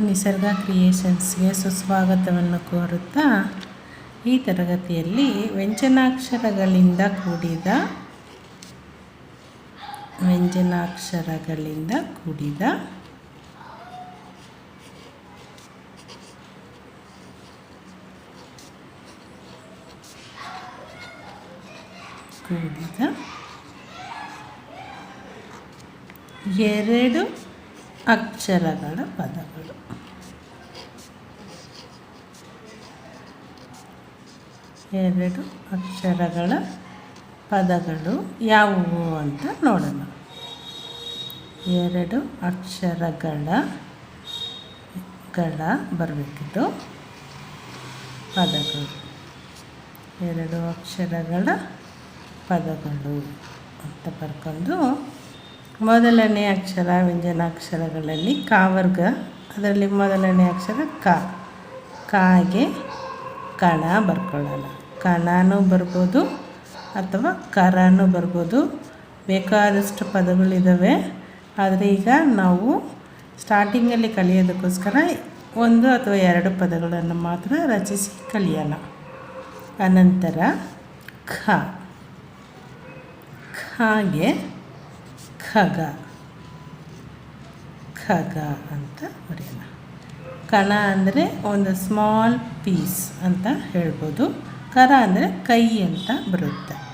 ನಿಸರ್ಗ ಕ್ರಿಯೇಷನ್ಸ್ಗೆ ಸುಸ್ವಾಗತವನ್ನು ಕೋರುತ್ತಾ ಈ ತರಗತಿಯಲ್ಲಿ ವ್ಯಂಜನಾಕ್ಷರಗಳಿಂದ ಕೂಡಿದ ವ್ಯಂಜನಾಕ್ಷರಗಳಿಂದ ಕೂಡಿದ ಕೂಡಿದ ಎರಡು ಅಕ್ಷರಗಳ ಪದಗಳು ಎರಡು ಅಕ್ಷರಗಳ ಪದಗಳು ಯಾವುವು ಅಂತ ನೋಡೋಣ. ಎರಡು ಅಕ್ಷರಗಳ ಗಳ ಬರಬೇಕಿದ್ದು ಪದಗಳು. ಎರಡು ಅಕ್ಷರಗಳ ಪದಗಳು ಅಂತ ಬರ್ಕೊಂಡು ಮೊದಲನೇ ಅಕ್ಷರ ವ್ಯಂಜನಾಕ್ಷರಗಳಲ್ಲಿ ಕಾವರ್ಗ ಅದರಲ್ಲಿ ಮೊದಲನೇ ಅಕ್ಷರ ಕ. ಕಾಗೆ ಕಣ ಬರ್ಕೊಳ್ಳೋಣ. ಕಣನೂ ಬರ್ಬೋದು ಅಥವಾ ಕರನೂ ಬರ್ಬೋದು. ಬೇಕಾದಷ್ಟು ಪದಗಳಿದ್ದಾವೆ ಆದರೆ ಈಗ ನಾವು ಸ್ಟಾರ್ಟಿಂಗಲ್ಲಿ ಕಲಿಯೋದಕ್ಕೋಸ್ಕರ ಒಂದು ಅಥವಾ ಎರಡು ಪದಗಳನ್ನು ಮಾತ್ರ ರಚಿಸಿ ಕಲಿಯೋಣ. ಅನಂತರ ಖ. ಖಾಗೆ ಖಗ. ಖಗ ಅಂತ ಬರೆಯೋಣ. ಕಣ ಅಂದರೆ ಒಂದು ಸ್ಮಾಲ್ ಪೀಸ್ ಅಂತ ಹೇಳ್ಬೋದು. ಕರ ಅಂದರೆ ಕೈ ಅಂತ ಬರುತ್ತೆ.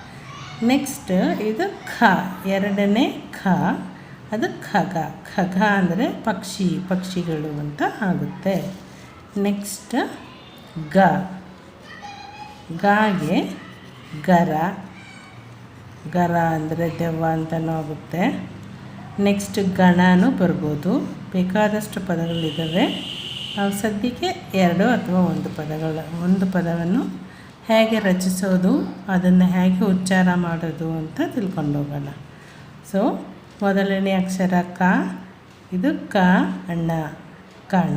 ನೆಕ್ಸ್ಟ್ ಇದು ಖ, ಎರಡನೇ ಖ, ಅದು ಖಗ. ಖಗ ಅಂದರೆ ಪಕ್ಷಿ, ಪಕ್ಷಿಗಳು ಅಂತ ಆಗುತ್ತೆ. ನೆಕ್ಸ್ಟ್ ಗ. ಗಾಗೆ ಗರ. ಗರ ಅಂದರೆ ದೆವ್ವ ಅಂತಲೂ ಆಗುತ್ತೆ. ನೆಕ್ಸ್ಟ್ ಗಣನೂ ಬರ್ಬೋದು. ಬೇಕಾದಷ್ಟು ಪದಗಳಿದ್ದಾವೆ. ನಾವು ಸದ್ಯಕ್ಕೆ ಎರಡು ಅಥವಾ ಒಂದು ಪದಗಳ, ಒಂದು ಪದವನ್ನು ಹೇಗೆ ರಚಿಸೋದು, ಅದನ್ನು ಹೇಗೆ ಉಚ್ಚಾರ ಮಾಡೋದು ಅಂತ ತಿಳ್ಕೊಂಡು ಹೋಗೋಣ ಸೊ ಮೊದಲನೇ ಅಕ್ಷರ ಕ, ಇದು ಕ ಅಣ್ಣ ಕಣ,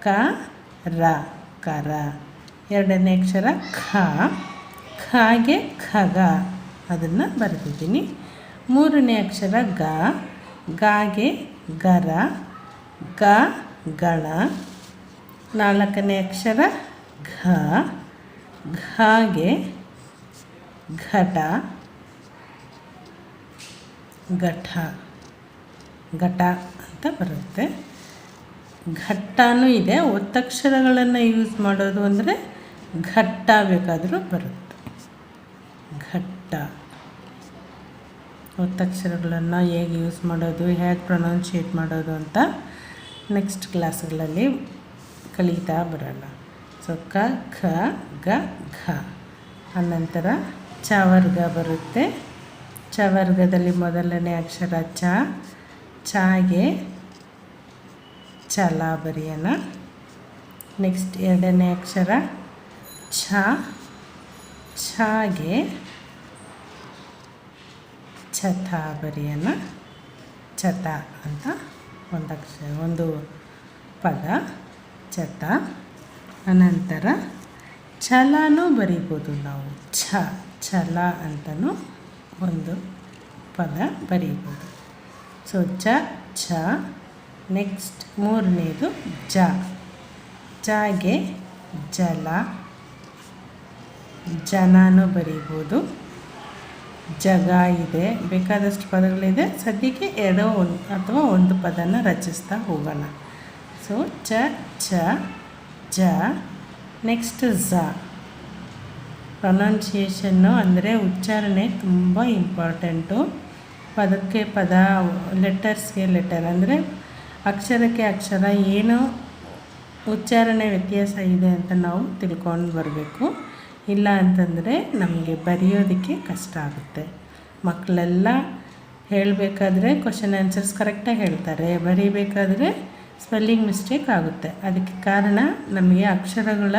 ಕ, ರ, ಕರ. ಎರಡನೇ ಅಕ್ಷರ ಖ, ಖಾಗೆ ಖಗ, ಅದನ್ನು ಬರೆದಿದ್ದೀನಿ. ಮೂರನೇ ಅಕ್ಷರ ಗ, ಗಾಗೆ ಗರ, ಗ, ಗಣ. ನಾಲ್ಕನೇ ಅಕ್ಷರ ಘ ಘಾಗೆ ಘಟ ಘಟ ಘಟ ಅಂತ ಬರುತ್ತೆ. ಘಟ್ಟನೂ ಇದೆ. ಒತ್ತಕ್ಷರಗಳನ್ನು ಯೂಸ್ ಮಾಡೋದು ಅಂದರೆ ಘಟ್ಟ ಬೇಕಾದರೂ ಬರುತ್ತೆ. ಘಟ್ಟ. ಒತ್ತಕ್ಷರಗಳನ್ನು ಹೇಗೆ ಯೂಸ್ ಮಾಡೋದು, ಹೇಗೆ ಪ್ರೊನೌನ್ಷಿಯೇಟ್ ಮಾಡೋದು ಅಂತ ನೆಕ್ಸ್ಟ್ ಕ್ಲಾಸ್ಗಳಲ್ಲಿ ಕಲಿತಾ ಬರೋಣ. ಸೊ ಕ, ಖ, ಗ, ಘ. ಅನಂತರ ಚವರ್ಗ ಬರುತ್ತೆ. ಚವರ್ಗದಲ್ಲಿ ಮೊದಲನೇ ಅಕ್ಷರ ಚ. ಚಾಗೆ ಛಲ ಬರೆಯೋಣ ನೆಕ್ಸ್ಟ್ ಎರಡನೇ ಅಕ್ಷರ ಛ. ಛಾಗೆ ಛತ ಬರೆಯೋಣ ಛತ ಅಂತ ಒಂದು ಅಕ್ಷರ ಒಂದು ಪದ. ಛತ ಅನಂತರ ಛಲನೂ ಬರಿಬೋದು ನಾವು. ಛ, ಛಲ ಅಂತಲೂ ಒಂದು ಪದ ಬರೀಬೋದು. ಸೊ ಚ ಛ, ನೆಕ್ಸ್ಟ್ ಮೂರನೇದು ಜ. ಜಾಗೆ ಜಲ, ಜನನೂ ಬರೀಬೋದು. ಜಗ ಇದೆ, ಬೇಕಾದಷ್ಟು ಪದಗಳಿದೆ. ಸದ್ಯಕ್ಕೆ ಎರಡೋ ಒಂದು ಅಥವಾ ಒಂದು ಪದನ ರಚಿಸ್ತಾ ಹೋಗೋಣ. ಸೊ ಚ ಛ ಜ ನೆಕ್ಸ್ಟ್ ಝ. ಪ್ರೊನೌನ್ಸಿಯೇಷನ್ನು ಅಂದರೆ ಉಚ್ಚಾರಣೆ ತುಂಬ ಇಂಪಾರ್ಟೆಂಟು ಪದಕ್ಕೆ ಪದ ಲೆಟರ್ಸ್ಗೆ ಲೆಟರ್ ಅಂದರೆ ಅಕ್ಷರಕ್ಕೆ ಅಕ್ಷರ, ಏನು ಉಚ್ಚಾರಣೆ ವ್ಯತ್ಯಾಸ ಇದೆ ಅಂತ ನಾವು ತಿಳ್ಕೊಂಡು ಬರಬೇಕು. ಇಲ್ಲ ಅಂತಂದರೆ ನಮಗೆ ಬರೆಯೋದಕ್ಕೆ ಕಷ್ಟ ಆಗುತ್ತೆ. ಮಕ್ಕಳೆಲ್ಲ ಹೇಳಬೇಕಾದ್ರೆ ಕ್ವಶನ್ ಆನ್ಸರ್ಸ್ ಕರೆಕ್ಟಾಗಿ ಹೇಳ್ತಾರೆ. ಬರೀಬೇಕಾದ್ರೆ ಸ್ಪೆಲ್ಲಿಂಗ್ ಮಿಸ್ಟೇಕ್ ಆಗುತ್ತೆ. ಅದಕ್ಕೆ ಕಾರಣ ನಮಗೆ ಅಕ್ಷರಗಳ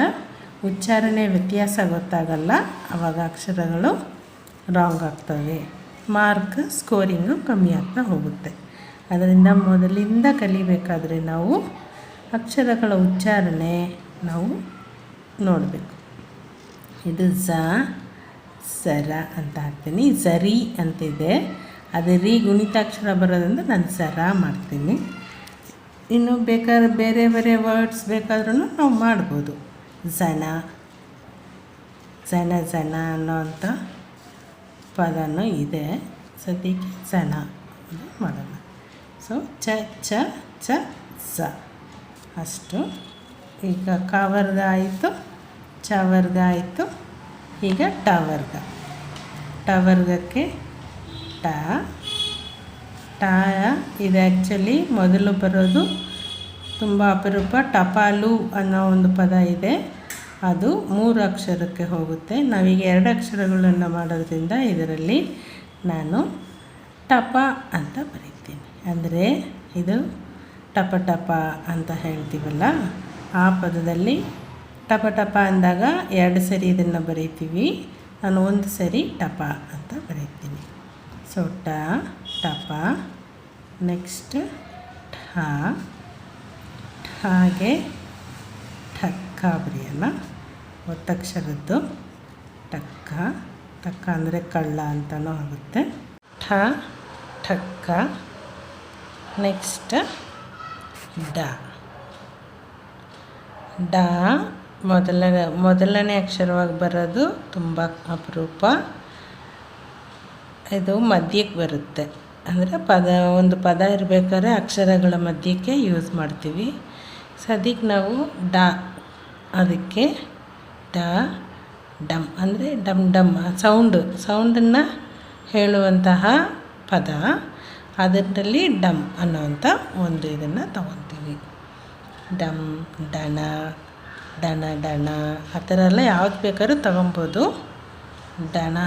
ಉಚ್ಚಾರಣೆ ವ್ಯತ್ಯಾಸ ಗೊತ್ತಾಗಲ್ಲ. ಆವಾಗ ಅಕ್ಷರಗಳು ರಾಂಗ್ ಆಗ್ತವೆ. ಮಾರ್ಕ್ ಸ್ಕೋರಿಂಗು ಕಮ್ಮಿ ಆಗ್ತಾ ಹೋಗುತ್ತೆ. ಅದರಿಂದ ಮೊದಲಿಂದ ಕಲಿಬೇಕಾದರೆ ನಾವು ಅಕ್ಷರಗಳ ಉಚ್ಚಾರಣೆ ನಾವು ನೋಡಬೇಕು. ಇದು ಝ, ಸರ ಅಂತ ಹಾಕ್ತೀನಿ. ಝರಿ ಅಂತಿದೆ. ಅದು ರೀ ಗುಣಿತಾಕ್ಷರ ಬರೋದಂದ್ರೆ ನಾನು ಸರ ಮಾಡ್ತೀನಿ. ಇನ್ನು ಬೇಕಾದ್ರೆ ಬೇರೆ ಬೇರೆ ವರ್ಡ್ಸ್ ಬೇಕಾದ್ರೂ ನಾವು ಮಾಡ್ಬೋದು. ಜನ ಜನ ಜನ ಅನ್ನೋವಂಥ ಪದನೂ ಇದೆ. ಸದ್ಯಕ್ಕೆ ಜನ ಮಾಡೋಣ. ಸೊ ಚ ಚ ಚ, ಸ. ಅಷ್ಟು. ಈಗ ಕ ವರ್ಗ ಆಯಿತು ಚ ವರ್ಗ ಆಯಿತು, ಈಗ ಟ ವರ್ಗ ಟ ವರ್ಗಕ್ಕೆ ಟ ಟ ಇದು ಆ್ಯಕ್ಚುಲಿ ಮೊದಲು ಬರೋದು ತುಂಬ ಅಪರೂಪ. ಟಪಾಲು ಅನ್ನೋ ಒಂದು ಪದ ಇದೆ. ಅದು ಮೂರು ಅಕ್ಷರಕ್ಕೆ ಹೋಗುತ್ತೆ. ನಾವೀಗ ಎರಡು ಅಕ್ಷರಗಳನ್ನು ಮಾಡೋದ್ರಿಂದ ಇದರಲ್ಲಿ ನಾನು ಟಪ ಅಂತ ಬರೀತೀನಿ. ಅಂದರೆ ಇದು ಟಪ ಟಪ ಅಂತ ಹೇಳ್ತೀವಲ್ಲ, ಆ ಪದದಲ್ಲಿ ಟಪ ಟಪ ಅಂದಾಗ ಎರಡು ಸರಿ ಇದನ್ನು ಬರೀತೀವಿ. ನಾನು ಒಂದು ಸರಿ ಟಪ ಅಂತ ಬರೀತೀನಿ. ಸೊ ಟ ಟಪ, ನೆಕ್ಸ್ಟ್ ಠ. ಹಾಗೆ ಠಕ್ಕ ಬರೆಯಲ್ಲ ಒತ್ತಕ್ಷರದ್ದು ಟಕ್ಕ ಟಕ್ಕ ಅಂದರೆ ಕಳ್ಳ ಅಂತಲೂ ಆಗುತ್ತೆ. ಠ, ಠಕ್ಕ. ನೆಕ್ಸ್ಟ್ ಡ. ಡ ಮೊದಲ ಮೊದಲನೇ ಅಕ್ಷರವಾಗಿ ಬರೋದು ತುಂಬ ಅಪರೂಪ. ಇದು ಮಧ್ಯಕ್ಕೆ ಬರುತ್ತೆ. ಅಂದರೆ ಪದ, ಒಂದು ಪದ ಇರಬೇಕಾದ್ರೆ ಅಕ್ಷರಗಳ ಮಧ್ಯಕ್ಕೆ ಯೂಸ್ ಮಾಡ್ತೀವಿ. ಸದ್ಯಕ್ಕೆ ನಾವು ಡ, ಅದಕ್ಕೆ ಡ, ಡಮ್. ಅಂದರೆ ಡಮ್ ಡಮ್ ಸೌಂಡು ಸೌಂಡನ್ನು ಹೇಳುವಂತಹ ಪದ, ಅದರಲ್ಲಿ ಡಮ್ ಅನ್ನೋವಂಥ ಒಂದು ಇದನ್ನು ತಗೊತೀವಿ. ಡಮ್, ಡಣ ಡಣ ಡಣ. ಆ ಥರ ಎಲ್ಲ ಯಾವ್ದು ಬೇಕಾದ್ರೂ ತಗೊಬೋದು. ಡಣ.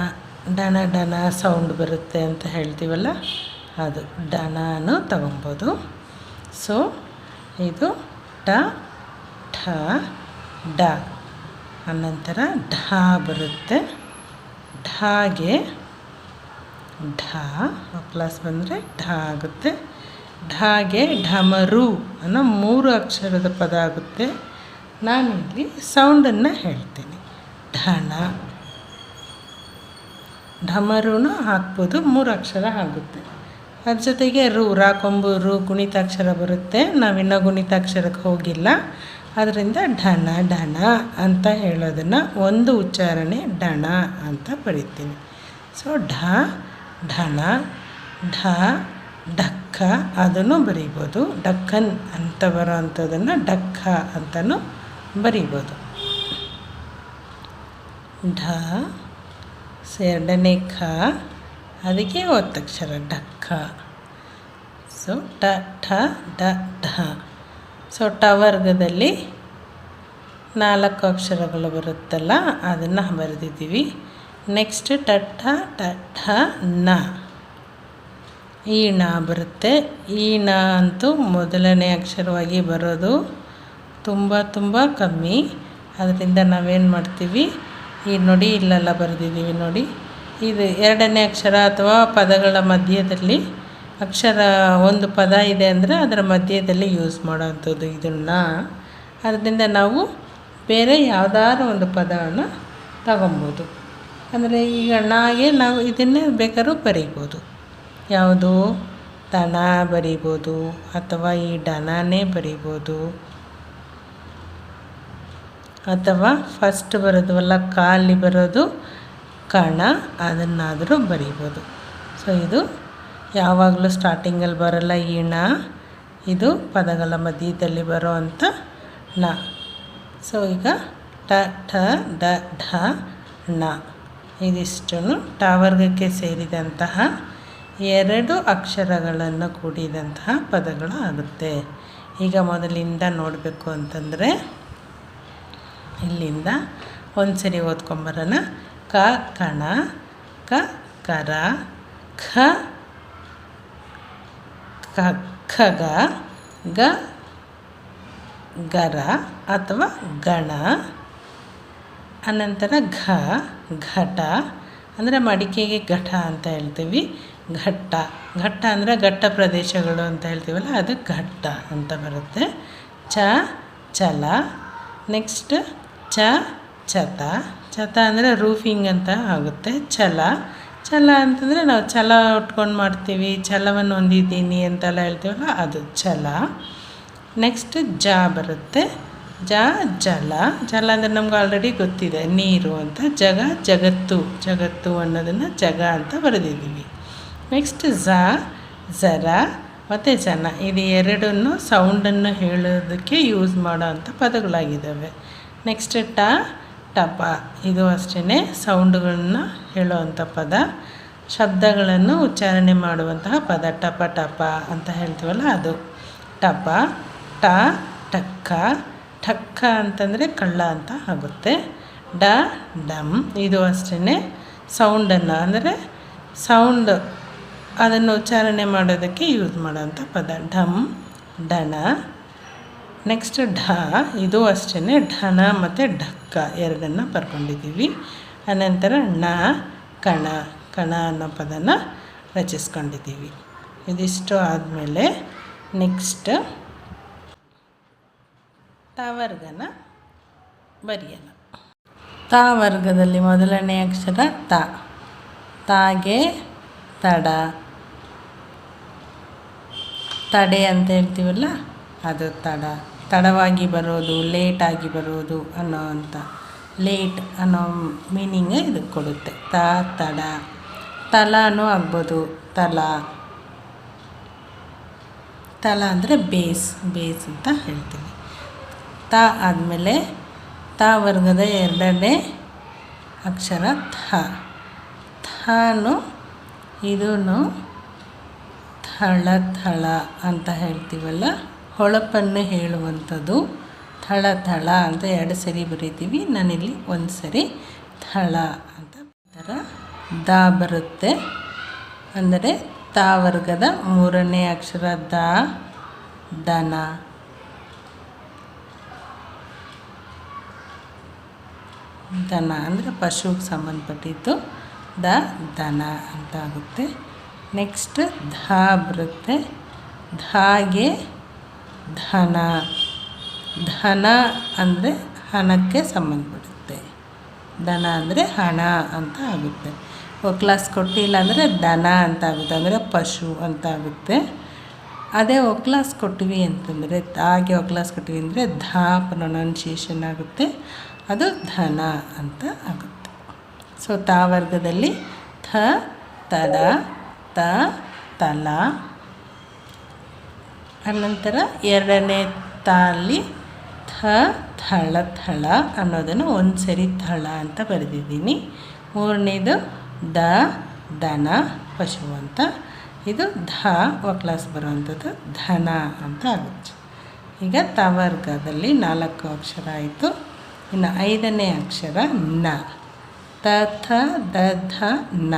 ಡಣ ಡನ ಸೌಂಡ್ ಬರುತ್ತೆ ಅಂತ ಹೇಳ್ತೀವಲ್ಲ? ಅದು ಡಣನೂ ತಗೊಬೋದು. ಸೊ, ಇದು ಟ, ಠ, ಡ. ಅನಂತರ ಢ ಬರುತ್ತೆ. ಢಾಗೆ ಢ ಪ್ಲಸ್ ಬಂದರೆ ಢ ಆಗುತ್ತೆ. ಢಾಗೆ ಢಮರು ಅನ್ನೋ ಮೂರು ಅಕ್ಷರದ ಪದ ಆಗುತ್ತೆ. ನಾನಿಲ್ಲಿ ಸೌಂಡನ್ನು ಹೇಳ್ತೀನಿ. ಢಣ ಢಮರುನು ಹಾಕ್ಬೋದು, ಮೂರು ಅಕ್ಷರ ಆಗುತ್ತೆ. ಅದ್ರ ಜೊತೆಗೆ ರು ರಾಕೊಂಬು ರು, ಗುಣಿತಾಕ್ಷರ ಬರುತ್ತೆ. ನಾವಿನ್ನೂ ಗುಣಿತಾಕ್ಷರಕ್ಕೆ ಹೋಗಿಲ್ಲ. ಅದರಿಂದ ಢಣ ಢಣ ಅಂತ ಹೇಳೋದನ್ನು ಒಂದು ಉಚ್ಚಾರಣೆ ಢಣ ಅಂತ ಬರಿತೀನಿ. ಸೊ ಢ, ಢಣ, ಢ, ಢಕ್ಕ ಅದನ್ನು ಬರಿಬೋದು. ಡಕ್ಕನ್ ಅಂತ ಬರೋ ಅಂಥದ್ದನ್ನು ಡಕ್ಕ ಅಂತಲೂ ಬರಿಬೋದು. ಢ ಎರಡನೇ ಖ, ಅದಕ್ಕೆ ಒತ್ತಕ್ಷರ ಢಕ್ಕ ಸೊ, ಟ, ಠ, ಡ, ಢ. ಸೊ ಟ ವರ್ಗದಲ್ಲಿ ನಾಲ್ಕು ಅಕ್ಷರಗಳು ಬರುತ್ತಲ್ಲ, ಅದನ್ನು ಬರೆದಿದ್ದೀವಿ. ನೆಕ್ಸ್ಟ್ ಟ ಠ ಟ ಠ ನ ಈ ಬರುತ್ತೆ. ಈ ಣ ಅಂತೂ ಮೊದಲನೇ ಅಕ್ಷರವಾಗಿ ಬರೋದು ತುಂಬ ತುಂಬ ಕಮ್ಮಿ. ಅದರಿಂದ ನಾವೇನು ಮಾಡ್ತೀವಿ? ಈ ನೋಡಿ ಇಲ್ಲೆಲ್ಲ ಬರೆದಿದ್ದೀವಿ ನೋಡಿ. ಇದು ಎರಡನೇ ಅಕ್ಷರ ಅಥವಾ ಪದಗಳ ಮಧ್ಯದಲ್ಲಿ ಅಕ್ಷರ ಒಂದು ಪದ ಇದೆ ಅಂದರೆ ಅದರ ಮಧ್ಯದಲ್ಲಿ ಯೂಸ್ ಮಾಡೋವಂಥದ್ದು ಇದನ್ನು. ಅದರಿಂದ ನಾವು ಬೇರೆ ಯಾವುದಾದ್ರು ಒಂದು ಪದವನ್ನು ತಗೊಬೋದು. ಅಂದರೆ ಈಗ ನಾಗೆ ನಾವು ಇದನ್ನೇ ಬೇಕಾದ್ರೂ ಬರಿಬೋದು. ಯಾವುದು? ದನ ಬರಿಬೋದು ಅಥವಾ ಈ ಡನನೇ ಬರಿಬೋದು. ಅಥವಾ ಫಸ್ಟ್ ಬರೋದುವಲ್ಲ ಕಾಲಿ ಬರೋದು ಕಣ, ಅದನ್ನಾದರೂ ಬರಿಬೋದು. ಸೊ ಇದು ಯಾವಾಗಲೂ ಸ್ಟಾರ್ಟಿಂಗಲ್ಲಿ ಬರೋಲ್ಲ ಈ ಇದು ಪದಗಳ ಮಧ್ಯದಲ್ಲಿ ಬರೋ ಅಂಥ ನ ಸೊ ಈಗ ಟ, ಠ, ಡ, ಢ ನ ಇದಿಷ್ಟು ಟಾವರ್ಗಕ್ಕೆ ವರ್ಗಕ್ಕೆ ಸೇರಿದಂತಹ ಎರಡು ಅಕ್ಷರಗಳನ್ನು ಕೂಡಿದಂತಹ ಪದಗಳು ಆಗುತ್ತೆ ಈಗ ಮೊದಲಿಂದ ನೋಡಬೇಕು ಅಂತಂದರೆ ಇಲ್ಲಿಂದ ಒಂದು ಸರಿ ಓದ್ಕೊಂಬರೋಣ. ಕ, ಕಣ, ಕ, ಕರ, ಖ ಖಗ, ಗ, ಗರ ಅಥವಾ ಗಣ. ಅನಂತರ ಘ, ಘಟ. ಅಂದರೆ ಮಡಿಕೆಗೆ ಘಟ ಅಂತ ಹೇಳ್ತೀವಿ. ಘಟ್ಟ. ಘಟ್ಟ ಅಂದರೆ ಘಟ್ಟ ಪ್ರದೇಶಗಳು ಅಂತ ಹೇಳ್ತೀವಲ್ಲ, ಅದು ಘಟ್ಟ ಅಂತ ಬರುತ್ತೆ. ಚ, ಚಲ. ನೆಕ್ಸ್ಟ್ ಚ, ಛತ. ಛತ ಅಂದರೆ ರೂಫಿಂಗ್ ಅಂತ ಆಗುತ್ತೆ. ಛಲ. ಛಲ ಅಂತಂದರೆ ನಾವು ಛಲ ಉಟ್ಕೊಂಡು ಮಾಡ್ತೀವಿ, ಛಲವನ್ನು ಹೊಂದಿದ್ದೀನಿ ಅಂತೆಲ್ಲ ಹೇಳ್ತೀವಲ್ಲ ಅದು ಛಲ. ನೆಕ್ಸ್ಟ್ ಜ ಬರುತ್ತೆ. ಜ, ಜಲ. ಜಲ ಅಂದರೆ ನಮ್ಗೆ ಆಲ್ರೆಡಿ ಗೊತ್ತಿದೆ. ನೀರು ಅಂತ. ಜಗ, ಜಗತ್ತು. ಜಗತ್ತು ಅನ್ನೋದನ್ನು ಜಗ ಅಂತ ಬರೆದಿದ್ದೀವಿ. ನೆಕ್ಸ್ಟ್ ಝ, ಝರ. ಮತ್ತು ಜನ ಇದು ಎರಡನ್ನು ಸೌಂಡನ್ನು ಹೇಳೋದಕ್ಕೆ ಯೂಸ್ ಮಾಡೋ ಅಂಥ ಪದಗಳಾಗಿದ್ದಾವೆ. ನೆಕ್ಸ್ಟ್ ಟ ಟಪ. ಇದು ಅಷ್ಟೇ ಸೌಂಡ್ಗಳನ್ನ ಹೇಳುವಂಥ ಪದ. ಶಬ್ದಗಳನ್ನು ಉಚ್ಚಾರಣೆ ಮಾಡುವಂತಹ ಪದ. ಟಪ ಟಪ ಅಂತ ಹೇಳ್ತೀವಲ್ಲ ಅದು. ಟಪ, ಟ, ಟಕ್ಕ. ಠಕ್ಕ ಅಂತಂದರೆ ಕಳ್ಳ ಅಂತ ಆಗುತ್ತೆ. ಡ ಡಮ್ ಇದು ಅಷ್ಟೇ ಸೌಂಡನ್ನು ಅಂದರೆ ಸೌಂಡ್ ಅದನ್ನು ಉಚ್ಚಾರಣೆ ಮಾಡೋದಕ್ಕೆ ಯೂಸ್ ಮಾಡೋಂಥ ಪದ. ಡಮ್ ಡಣ. ನೆಕ್ಸ್ಟ್ ಢ. ಇದು ಅಷ್ಟೇ ಢನ ಮತ್ತು ಢಕ್ಕ. ಎರಡನ್ನು ಬರ್ಕೊಂಡಿದ್ದೀವಿ ಅನಂತರ ಣ, ಕಣ. ಕಣ ಅನ್ನೋ ಪದನ ರಚಿಸ್ಕೊಂಡಿದ್ದೀವಿ. ಇದಿಷ್ಟು ಆದಮೇಲೆ ನೆಕ್ಸ್ಟ್ ತಾವರ್ಗನ ಬರೆಯೋಣ. ತಾ ವರ್ಗದಲ್ಲಿ ಮೊದಲನೇ ಅಕ್ಷರ ತ. ತಾಗೆ ತಡ. ತಡೆ ಅಂತ ಹೇಳ್ತೀವಲ್ಲ, ಅದು ತಡ. ತಡವಾಗಿ ಬರೋದು ಲೇಟಾಗಿ ಬರೋದು ಅನ್ನೋ ಅಂಥ ಲೇಟ್ ಅನ್ನೋ ಮೀನಿಂಗ್ ಇದಕ್ಕೆ ಕೊಡುತ್ತೆ. ತ, ತಡ. ತಲಾನೂ ಆಗ್ಬೋದು. ತಲ. ತಲ ಅಂದರೆ ಬೇಸ್ ಬೇಸ್ ಅಂತ ಹೇಳ್ತೀವಿ ತ ಆದಮೇಲೆ ತ ವರ್ಗದ ಎರಡನೇ ಅಕ್ಷರ ಥ. ಥನು ಇದೂ ಥಳ ಥಳ ಅಂತ ಹೇಳ್ತೀವಲ್ಲ? ಹೊಳಪನ್ನು ಹೇಳುವಂಥದ್ದು ಥಳ ಥಳ ಅಂತ ಎರಡು ಸರಿ ಬರೀತೀವಿ. ನಾನಿಲ್ಲಿ ಒಂದು ಸರಿ ಥಳ ಅಂತ ಥರ ದ ಬರುತ್ತೆ. ಅಂದರೆ ತಾ ವರ್ಗದ ಮೂರನೇ ಅಕ್ಷರ ದ, ದನ. ದನ ಅಂದರೆ ಪಶುಗೆ ಸಂಬಂಧಪಟ್ಟಿದ್ದು ದ, ದನ ಅಂತ ಆಗುತ್ತೆ ನೆಕ್ಸ್ಟ್ ಧ ಬರುತ್ತೆ. ಧಾಗೆ ಧನ. ಧನ ಅಂದರೆ ಹಣಕ್ಕೆ ಸಂಬಂಧಪಡುತ್ತೆ. ಧನ ಅಂದರೆ ಹಣ ಅಂತ ಆಗುತ್ತೆ. ಒಕ್ಲಾಸ್ ಕೊಟ್ಟಿಲ್ಲ ಅಂದರೆ ದನ ಅಂತ ಆಗುತ್ತೆ, ಅಂದರೆ ಪಶು ಅಂತ ಆಗುತ್ತೆ. ಅದೇ ಒಕ್ಲಾಸ್ ಕೊಟ್ಟಿವಿ ಅಂತಂದರೆ, ಹಾಗೆ ಒಕ್ಲಾಸ್ ಕೊಟ್ಟಿವಿ ಅಂದರೆ ಧಾ ಪ್ರೊನೌನ್ಸಿಯೇಷನ್ ಆಗುತ್ತೆ, ಅದು ಧನ ಅಂತ ಆಗುತ್ತೆ. ಸೊ ತಾ ವರ್ಗದಲ್ಲಿ ಥ ತದ ತ, ತಲ ಅನಂತರ ಎರಡನೇ ತಾಲಿ ಥ, ಥಳ ಥಳ ಅನ್ನೋದನ್ನು ಒಂದು ಸರಿ ಥಳ ಅಂತ ಬರೆದಿದ್ದೀನಿ. ಮೂರನೇದು ದ, ದನ, ಪಶು ಅಂತ. ಇದು ಧ ಒಕ್ಲಾಸ್ ಬರುವಂಥದ್ದು ಧನ ಅಂತ ಆಗುತ್ತೆ. ಈಗ ತವರ್ಗದಲ್ಲಿ ನಾಲ್ಕು ಅಕ್ಷರ ಆಯಿತು. ಇನ್ನು ಐದನೇ ಅಕ್ಷರ ನ. ತ, ಥ, ದ, ಧ, ನ.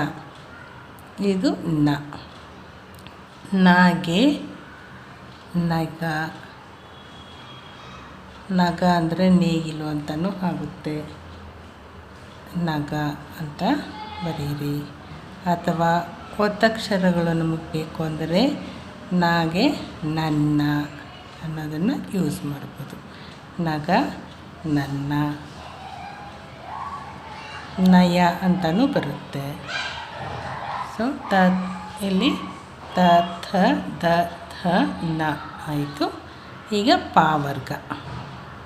ಇದು ನ. ನಾಗೆ ನಗ. ನಗ ಅಂದರೆ ನೇಗಿಲು ಅಂತಲೂ ಆಗುತ್ತೆ. ನಗ ಅಂತ ಬರೀರಿ. ಅಥವಾ ಒತ್ತಕ್ಷರಗಳು ನಮಗೆ ಬೇಕು ಅಂದರೆ ನಾಗೆ ನನ್ನ ಅನ್ನೋದನ್ನು ಯೂಸ್ ಮಾಡ್ಬೋದು. ನಗ, ನನ್ನ. ನಯ ಅಂತಲೂ ಬರುತ್ತೆ. ಸೊ ತ, ಇಲ್ಲಿ ತ, ಥ, ದ. ಥ ನ ಆಯಿತು. ಈಗ ಪಾವರ್ಗ ವರ್ಗ.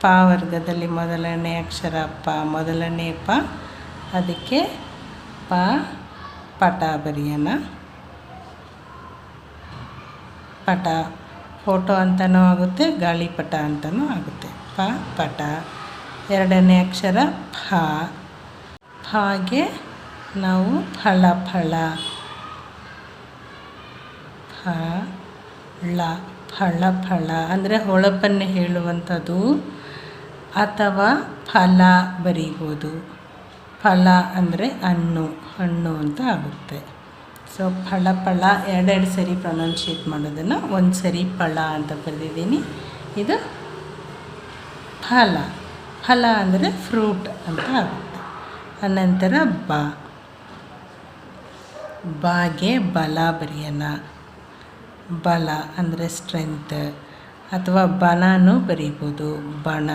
ಪ ವರ್ಗದಲ್ಲಿ ಮೊದಲನೇ ಅಕ್ಷರ ಪ, ಮೊದಲನೇ ಪ. ಅದಕ್ಕೆ ಪ ಪಟ ಬರೆಯೋಣ. ಪಟ, ಫೋಟೋ ಅಂತಲೂ ಆಗುತ್ತೆ ಗಾಳಿಪಟ ಅಂತಲೂ ಆಗುತ್ತೆ. ಪ, ಪಟ. ಎರಡನೇ ಅಕ್ಷರ ಫ. ಫಾಗೆ ನಾವು ಫಳ ಫಳ. ಫಳ ಫಳ ಫಳ ಅಂದರೆ ಹೊಳಪನ್ನು ಹೇಳುವಂಥದ್ದು. ಅಥವಾ ಫಲ ಬರೀಬೋದು. ಫಲ ಅಂದರೆ ಹಣ್ಣು ಹಣ್ಣು ಅಂತ ಆಗುತ್ತೆ. ಸೊ ಫಳ ಫಳ ಎರಡೆರಡು ಸರಿ ಪ್ರೊನೌನ್ಷಿಯೇಟ್ ಮಾಡೋದನ್ನು ಒಂದು ಸರಿ ಫಳ ಅಂತ ಬರೆದಿದ್ದೀನಿ. ಇದು ಫಲ ಫಲ ಅಂದರೆ ಫ್ರೂಟ್ ಅಂತ ಆಗುತ್ತೆ. ಅನಂತರ ಬಾ, ಬಾಗೆ ಬಲ ಬರೆಯೋಣ ಬಲ ಅಂದರೆ ಸ್ಟ್ರೆಂತ್ ಅಥವಾ ಬನನೂ ಬರೀಬೋದು ಬಣ.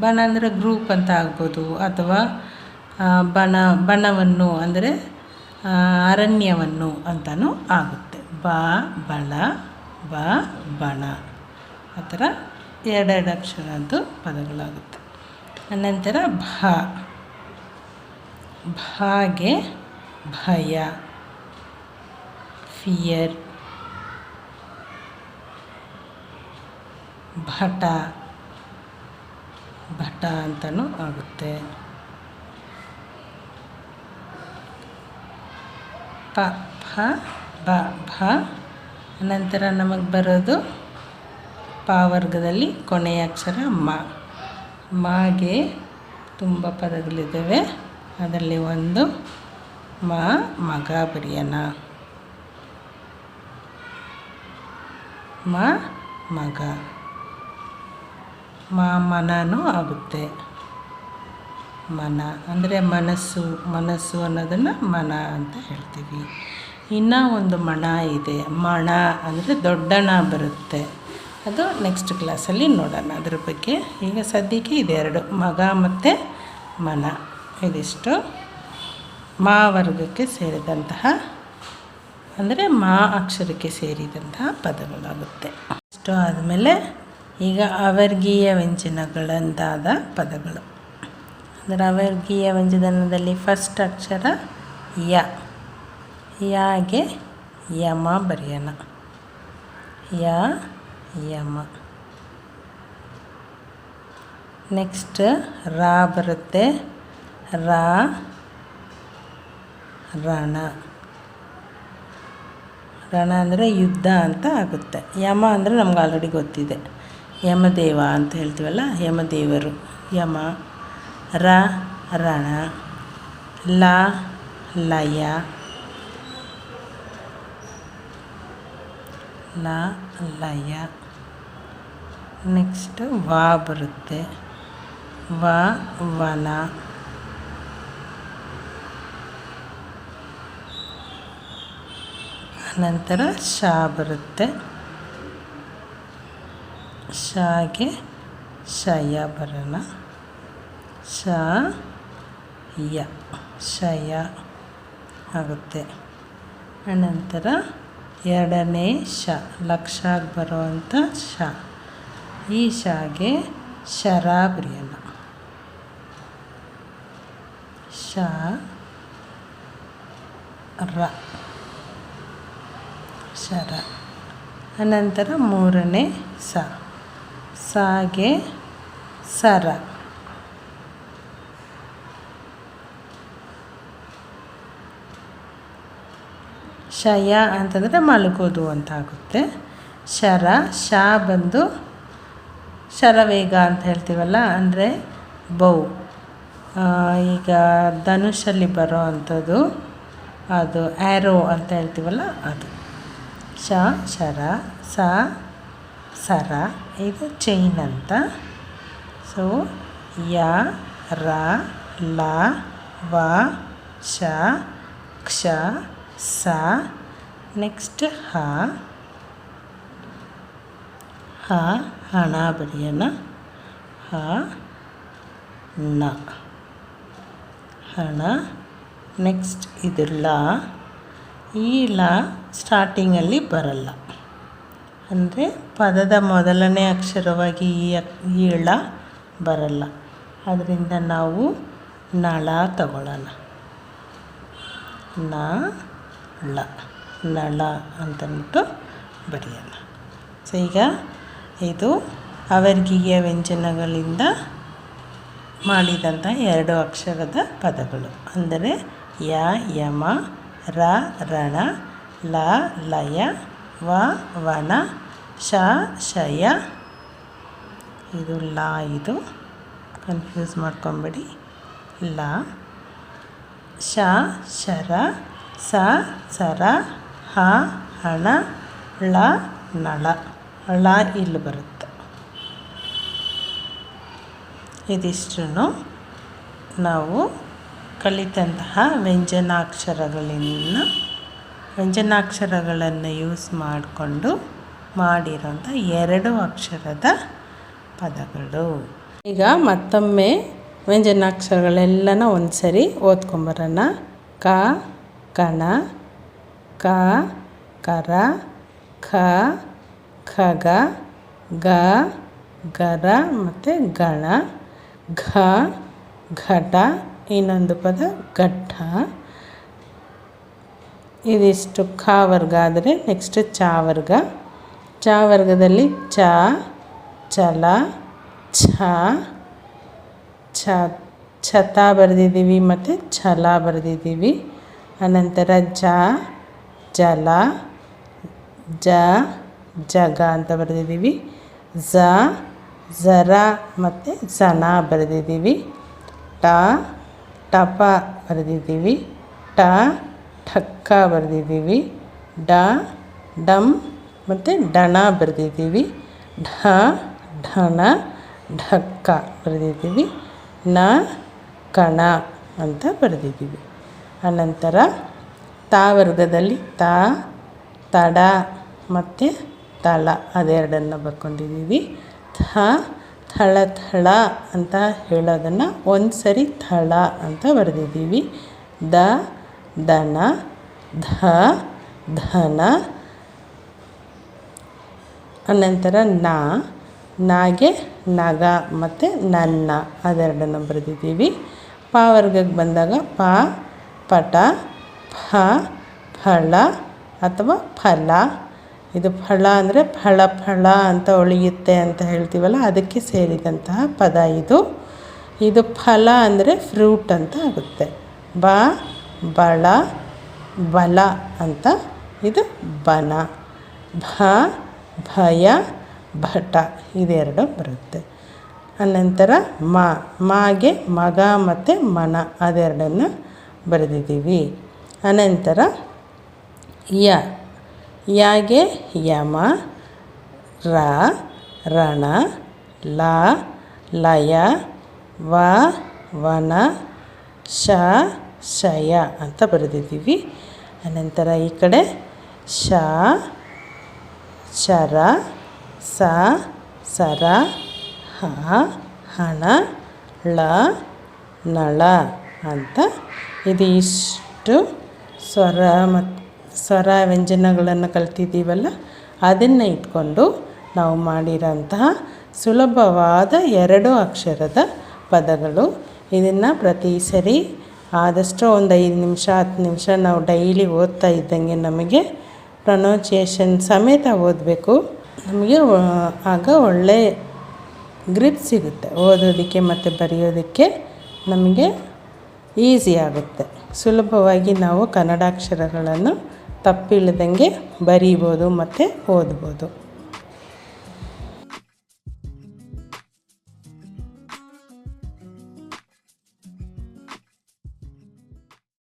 ಬಣ ಅಂದರೆ ಗ್ರೂಪ್ ಅಂತ ಆಗ್ಬೋದು ಅಥವಾ ಬಣ, ಬಣವನ್ನು ಅಂದರೆ ಅರಣ್ಯವನ್ನು ಅಂತಲೂ ಆಗುತ್ತೆ. ಬ, ಬಳ, ಬ, ಬಣ. ಆ ಥರ ಎರಡೆರಡು ಅಕ್ಷರದ್ದು ಪದಗಳಾಗುತ್ತೆ. ಅನಂತರ ಭ. ಭಾಗೆ ಭಯ. ಫಿಯರ್ ಭಟ ಭಟ ಅಂತಲೂ ಆಗುತ್ತೆ ಪ ಫ ಬ ಭ ನಂತರ ನಮಗೆ ಬರೋದು ಪ ವರ್ಗದಲ್ಲಿ ಕೊನೆಯ ಅಕ್ಷರ ಮ. ಮಾಗೆ ತುಂಬ ಪದಗಳಿದ್ದಾವೆ. ಅದರಲ್ಲಿ ಒಂದು ಮ, ಮಗ ಬರೆಯೋಣ ಮ, ಮಗ. ಮ, ಮನನೂ ಆಗುತ್ತೆ. ಮನ ಅಂದರೆ ಮನಸ್ಸು ಮನಸ್ಸು ಅನ್ನೋದನ್ನು ಮನ ಅಂತ ಹೇಳ್ತೀವಿ. ಇನ್ನೂ ಒಂದು ಮಣ ಇದೆ. ಮಣ ಅಂದರೆ ದೊಡ್ಡಣ ಬರುತ್ತೆ. ಅದು ನೆಕ್ಸ್ಟ್ ಕ್ಲಾಸಲ್ಲಿ ನೋಡೋಣ. ಅದ್ರ ಬಗ್ಗೆ ಈಗ ಸದ್ಯಕ್ಕೆ ಇದೆರಡು. ಮಗ ಮತ್ತು ಮನ. ಇದಿಷ್ಟು. ಮಾ ವರ್ಗಕ್ಕೆ ಸೇರಿದಂತಹ ಅಂದರೆ ಮಾ ಅಕ್ಷರಕ್ಕೆ ಸೇರಿದಂತಹ ಪದಗಳಾಗುತ್ತೆ. ಇಷ್ಟು ಆದಮೇಲೆ ಈಗ ಅವರ್ಗೀಯ ವ್ಯಂಜನಗಳಂತಾದ ಪದಗಳು. ಅಂದರೆ ಅವರ್ಗೀಯ ವ್ಯಂಜನದಲ್ಲಿ ಫಸ್ಟ್ ಅಕ್ಷರ ಯ. ಯಾಗೆ? ಯಮ ಬರೆಯೋಣ. ಯ, ಯಮ. ನೆಕ್ಸ್ಟ್ ರಾ ಬರುತ್ತೆ. ರಾ, ರಣ. ರಣ ಅಂದರೆ ಯುದ್ಧ ಅಂತ ಆಗುತ್ತೆ. ಯಮ ಅಂದರೆ ನಮ್ಗೆ ಆಲ್ರೆಡಿ ಗೊತ್ತಿದೆ. ಯಮದೇವ ಅಂತ ಹೇಳ್ತೀವಲ್ಲ, ಯಮದೇವರು. ಯಮ, ರ, ರಣ, ಲ, ಲಯ ಲ, ಲಯ. ನೆಕ್ಸ್ಟ್ ವಾ ಬರುತ್ತೆ. ವ, ವನ. ನಂತರ ಶಾ ಬರುತ್ತೆ. ಶಾಗೆ ಶಯ ಬರೋಣ. ಯ, ಶಯ ಆಗುತ್ತೆ. ಅನಂತರ ಎರಡನೇ ಶ, ಲಕ್ಷಾಗಿ ಬರುವಂಥ ಶ. ಈ ಶಾಗೆ ಶರ ಬರೆಯೋಣ ಶ ರ. ಶರ ಅನಂತರ ಮೂರನೇ ಸ. ಸಾಗೆ ಸರ. ಶಯ ಅಂತಂದರೆ ಮಲಗೋದು ಅಂತ ಆಗುತ್ತೆ ಶರ, ಶ ಬಂದು ಶರವೇಗ ಅಂತ ಹೇಳ್ತೀವಲ್ಲ, ಅಂದರೆ ಬೌ. ಈಗ ಧನುಷಲ್ಲಿ ಬರೋ ಅಂಥದ್ದು, ಅದು ಆ್ಯರೋ ಅಂತ ಹೇಳ್ತೀವಲ್ಲ, ಅದು. ಶ, ಶರ, ಸ, ಸರ ಇದು ಚೈನ್ ಅಂತ. ಸೊ ಯ, ರ, ಲ, ವ, ಶ, ಕ್ಷ, ಸ. ನೆಕ್ಸ್ಟ್ ಹ. ಹ, ಹಣ ಬರೆಯೋಣ. ಹ, ನ. ಹಣ. ನೆಕ್ಸ್ಟ್ ಇದು ಲ. ಈ ಲ ಸ್ಟಾರ್ಟಿಂಗಲ್ಲಿ ಬರಲ್ಲ. ಅಂದರೆ ಪದದ ಮೊದಲನೇ ಅಕ್ಷರವಾಗಿ ಈ ಅಕ್, ಈ ಳ ಬರಲ್ಲ. ಅದರಿಂದ ನಾವು ನಳ ತಗೊಳ್ಳೋಣ. ನ, ಳ, ನಳ ಅಂತಂದ್ಬಿಟ್ಟು ಬರೆಯೋಣ. ಸೊ ಈಗ ಇದು ಅವರ್ಗೀಯ ವ್ಯಂಜನಗಳಿಂದ ಮಾಡಿದಂಥ ಎರಡು ಅಕ್ಷರದ ಪದಗಳು. ಅಂದರೆ ಯ ಯಮ ರ, ರಣ, ಲ, ಲಯ, ವ, ವನ, ಶ, ಶಯ. ಇದು ಲ, ಇದು. ಕನ್ಫ್ಯೂಸ್ ಮಾಡ್ಕೊಂಬಿಡಿ. ಲ, ಶ, ಶರ, ಸ, ಸರ, ಹ, ಹಣ, ಳ, ನಳ. ಳ ಇಲ್ಲಿ ಬರುತ್ತೆ. ಇದಿಷ್ಟು ನಾವು ಕಲಿತಂತಹ ವ್ಯಂಜನಾಕ್ಷರಗಳಿಂದ ವ್ಯಂಜನಾಕ್ಷರಗಳನ್ನು ಯೂಸ್ ಮಾಡಿಕೊಂಡು ಮಾಡಿರೋಂಥ ಎರಡು ಅಕ್ಷರದ ಪದಗಳು. ಈಗ ಮತ್ತೊಮ್ಮೆ ವ್ಯಂಜನಾಕ್ಷರಗಳೆಲ್ಲನ ಒಂದು ಸರಿ ಓದ್ಕೊಂಬರೋಣ. ಕ, ಕಣ, ಕ, ಕರ, ಖ, ಖಗ, ಗ, ಗರ ಮತ್ತು ಗಣ, ಘ, ಘಟ ಇನ್ನೊಂದು ಪದ ಘಟ್ಟ. ಇದಿಷ್ಟು ಖ ವರ್ಗ ಆದರೆ ನೆಕ್ಸ್ಟ್ ಚ ವರ್ಗ. ಚ ವರ್ಗದಲ್ಲಿ ಚ, ಚಲ, ಛ ಛ, ಛತ ಬರೆದಿದ್ದೀವಿ ಮತ್ತು ಛಲ ಬರೆದಿದ್ದೀವಿ. ಅನಂತರ ಜ, ಜಲ, ಜ, ಜಗ ಅಂತ ಬರೆದಿದ್ದೀವಿ. ಝ, ಝರ ಮತ್ತು ಝನ ಬರೆದಿದ್ದೀವಿ. ಟ ಟಪ ಬರೆದಿದ್ದೀವಿ. ಟ ಠಕ್ಕ ಬರೆದಿದ್ದೀವಿ. ಡ ಡಮ್ ಮತ್ತು ಡಣ ಬರೆದಿದ್ದೀವಿ. ಢ, ಢಣ, ಢಕ್ಕ ಬರೆದಿದ್ದೀವಿ. ನ ಕಣ ಅಂತ ಬರೆದಿದ್ದೀವಿ. ಅನಂತರ ತಾ ವರ್ಗದಲ್ಲಿ ತ, ತಡ ಮತ್ತು ತಳ ಅದೆರಡನ್ನು ಬರ್ಕೊಂಡಿದ್ದೀವಿ. ಥ ಥಳ ಥಳ ಅಂತ ಹೇಳೋದನ್ನು ಒಂದು ಸರಿ ಥಳ ಅಂತ ಬರೆದಿದ್ದೀವಿ. ದ, ದನ, ಧ, ಧನ, ಅನಂತರ ನಾ, ನಾಗೆ, ನಗ ಮತ್ತು ನನ್ನ ಅದೆರಡನ್ನು ಬರೆದಿದ್ದೀವಿ. ವರ್ಗಕ್ಕೆ ಬಂದಾಗ ಪ, ಪಟ ಫ ಫಳ ಅಥವಾ ಫಲ. ಇದು ಫಳ ಅಂದರೆ ಫಳ ಫಳ ಅಂತ ಉಳಿಯುತ್ತೆ ಅಂತ ಹೇಳ್ತೀವಲ್ಲ, ಅದಕ್ಕೆ ಸೇರಿದಂತಹ ಪದ ಇದು. ಇದು ಫಲ ಅಂದರೆ ಫ್ರೂಟ್ ಅಂತ ಆಗುತ್ತೆ. ಬ, ಬಳ, ಬಲ ಅಂತ. ಇದು ಬನ. ಭ, ಭಯ, ಭಟ ಇದೆರಡು ಬರುತ್ತೆ. ಅನಂತರ ಮ, ಮಾಗೆ ಮಗ ಮತ್ತು ಮನ ಅದೆರಡನ್ನು ಬರೆದಿದ್ದೀವಿ. ಅನಂತರ ಯ. ಯಾಗೆ ಯಮ, ರ, ರಣ, ಲ, ಲಯ, ವ, ವನ, ಶ, ಶಯ ಅಂತ ಬರೆದಿದ್ದೀವಿ. ಅನಂತರ ಈ ಕಡೆ ಶ ಶರ ಸ, ಸರ, ಹ, ಹಣ, ಳ, ನಳ ಅಂತ. ಇದು ಇಷ್ಟು ಸ್ವರ ಮತ್ತು ಸ್ವರ ವ್ಯಂಜನಗಳನ್ನು ಕಲ್ತಿದ್ದೀವಲ್ಲ, ಅದನ್ನು ಇಟ್ಕೊಂಡು ನಾವು ಮಾಡಿರೋಂತಹ ಸುಲಭವಾದ ಎರಡು ಅಕ್ಷರದ ಪದಗಳು. ಇದನ್ನು ಪ್ರತಿ ಸರಿ ಆದಷ್ಟು ಒಂದು ಐದು ನಿಮಿಷ, ಹತ್ತು ನಿಮಿಷ ನಾವು ಡೈಲಿ ಓದ್ತಾ ಇದ್ದಂಗೆ ನಮಗೆ ಪ್ರೊನೌನ್ಸಿಯೇಷನ್ ಸಮೇತ ಓದಬೇಕು. ನಮಗೆ ಆಗ ಒಳ್ಳೆ ಗ್ರಿಪ್ ಸಿಗುತ್ತೆ. ಓದೋದಕ್ಕೆ ಮತ್ತು ಬರೆಯೋದಕ್ಕೆ ನಮಗೆ ಈಸಿ ಆಗುತ್ತೆ. ಸುಲಭವಾಗಿ ನಾವು ಕನ್ನಡಾಕ್ಷರಗಳನ್ನು ತಪ್ಪಿಲ್ಲದಂಗೆ ಬರೀಬೋದು ಮತ್ತು ಓದ್ಬೋದು.